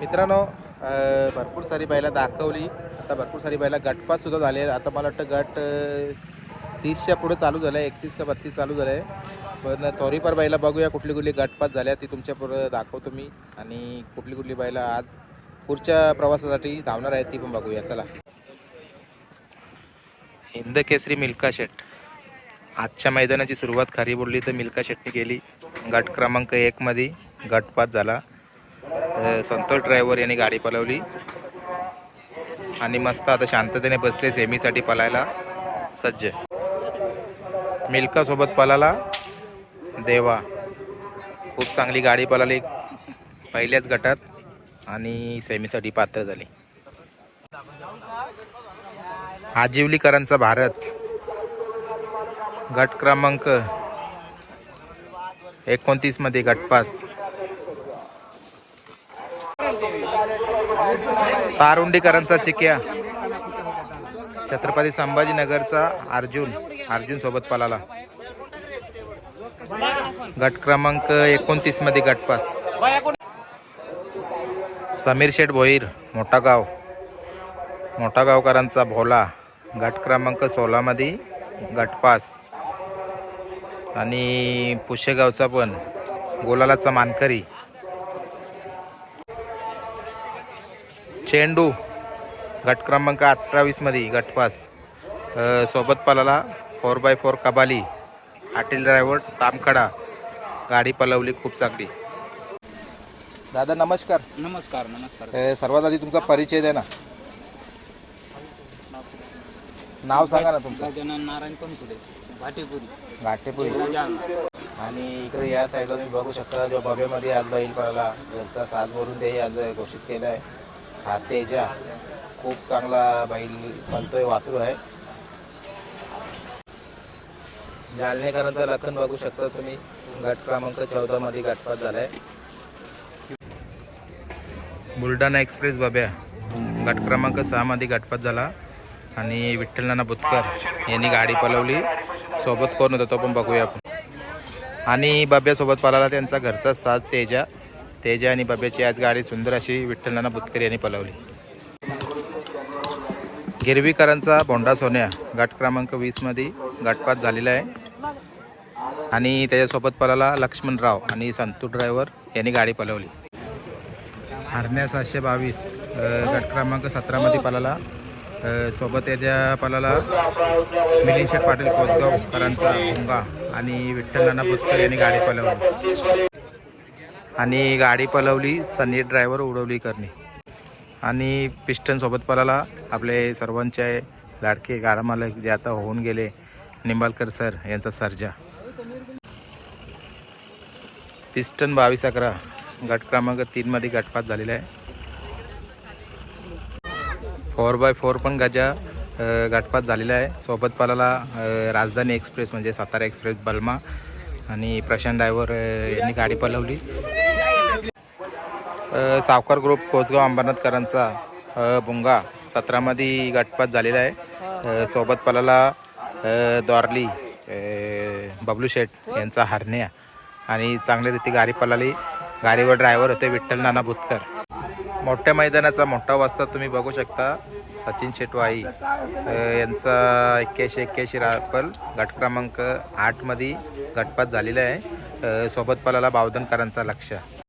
मित्रांनो भरपूर सारी बैला दाखवली. आता भरपूर सारी बैला गटपात सुद्धा झाले आता मला वाटतं गट तीसच्या पुढे चालू झालं आहे एकतीस का बत्तीस चालू झालं आहे पण थोडीफार बैला बघूया कुठली कुठली गटपात झाल्या ती तुमच्या पुढं दाखवतो मी आणि कुठली कुठली बैला आज पुढच्या प्रवासासाठी धावणार आहेत ती पण बघूया. चला. हिंद केसरी मिल्का शेट. आजच्या मैदानाची सुरुवात खरी बोलली तर मिल्का शेटने केली. गट क्रमांक एकमध्ये गटपात झाला. संतोष ड्रायव्हर यांनी गाडी पलवली. आणि मस्त आता शांततेने बसले सेमीसाठी पलायला. सज्ज. मिल्कासोबत पलाला. देवा. खूप चांगली गाडी पलाली. पहिल्याच गटात. आणि सेमीसाठी पात्र झाली. आजिवलीकरांचा भारत. गट क्रमांक एकोणतीसमध्ये गटपास. तारुंडीकरांचा चिक्या. छत्रपती संभाजीनगरचा अर्जुन अर्जुन सोबत पलाला गट क्रमांक एकोणतीसमध्ये गटपास समीर शेठ भोईर मोठा गाव. मोठा गावकरांचा भोला. गट क्रमांक सोळामध्ये गटपास आणि पुशेगावचा पण. गोलालाचा मानकरी. चेंडू गट क्रमांक अठ्ठावीसमध्ये गटपास सोबत पलाला फोर बाय फोर कबाली पाटील ड्रायव्हर तामखडा. गाडी पलवली खूप चांगली. दादा नमस्कार. नमस्कार नमस्कार. सर्वात आधी तुमचा परिचय द्या ना. नाव सांगा ना तुमचं. नारायण भाटीपुरी घाटेपुरी. जालना आणि इकडे या साईडला तुम्ही बघू शकता जो बब्यामध्ये आज बैल पळाला घरचा साज भरून ते आज घोषित केला आहे हा तेजा खूप चांगला बैल पळतोय वासरू आहे. जालनेकरांचा लखन बघू शकता तुम्ही. गट क्रमांक चौदा मध्ये गटपात झालाय. बुलढाणा एक्सप्रेस बाब्या गट क्रमांक सहा मध्ये गटपात झाला. आणि विठ्ठलनाना बुतकर यांनी गाडी पलवली. सोबत कोण होता तो पण बघूया आपण. आणि बाब्यासोबत पळाला त्यांचा घरचा साथ तेजा. तेजा आणि बब्याची आज गाडी सुंदर अशी विठ्ठलनाना नाना यांनी पलवली. गिरवीकरांचा भोंडा सोन्या गट क्रमांक वीसमध्ये गटपात झालेला आहे. आणि त्याच्यासोबत पलाला लक्ष्मणराव आणि संतू ड्रायव्हर यांनी गाडी पलवली. हरण्या सातशे बावीस गट क्रमांक सतरामध्ये पलाला सोबत त्याच्या पलाला मिलिंद शेठ पाटील कोसगावकरांचा भोंगा आणि विठ्ठल नाना बुतकर यांनी गाडी पलवली. आणि गाडी पलवली सनी ड्रायव्हर उडवली करणे. आणि पिस्टन सोबत पळाला आपले सर्वांचे लाडके गाडा मालक जे आता होऊन गेले निंबाळकर सर यांचा सर्जा. पिस्टन बावीस अकरा गट क्रमांक तीनमध्ये गटपात झालेला आहे. फोर बाय फोर पण गजा गटपात झालेला आहे. सोबत पलाला राजधानी एक्सप्रेस म्हणजे सातारा एक्सप्रेस बल्मा. आणि प्रशांत ड्रायव्हर यांनी गाडी पलवली. सावकार ग्रुप कोचगाव अंबरनाथकरांचा अ, भुंगा सतरामध्ये गटपात झालेला आहे. सोबत पलाला द्वारली बबलू शेठ यांचा हरण्या. आणि चांगल्या रीती गाडी पलाली गाडीवर ड्रायव्हर होते विठ्ठल नाना भुतकर. मोठ्या मैदानाचा मोठा वाजता तुम्ही बघू शकता. सचिन शेटवाई यांचा एक्क्याऐंशी एक्क्याऐंशी रापल गट क्रमांक आठमध्ये गटपात झालेला आहे. सोबत पलाला बावधनकरांचा लक्ष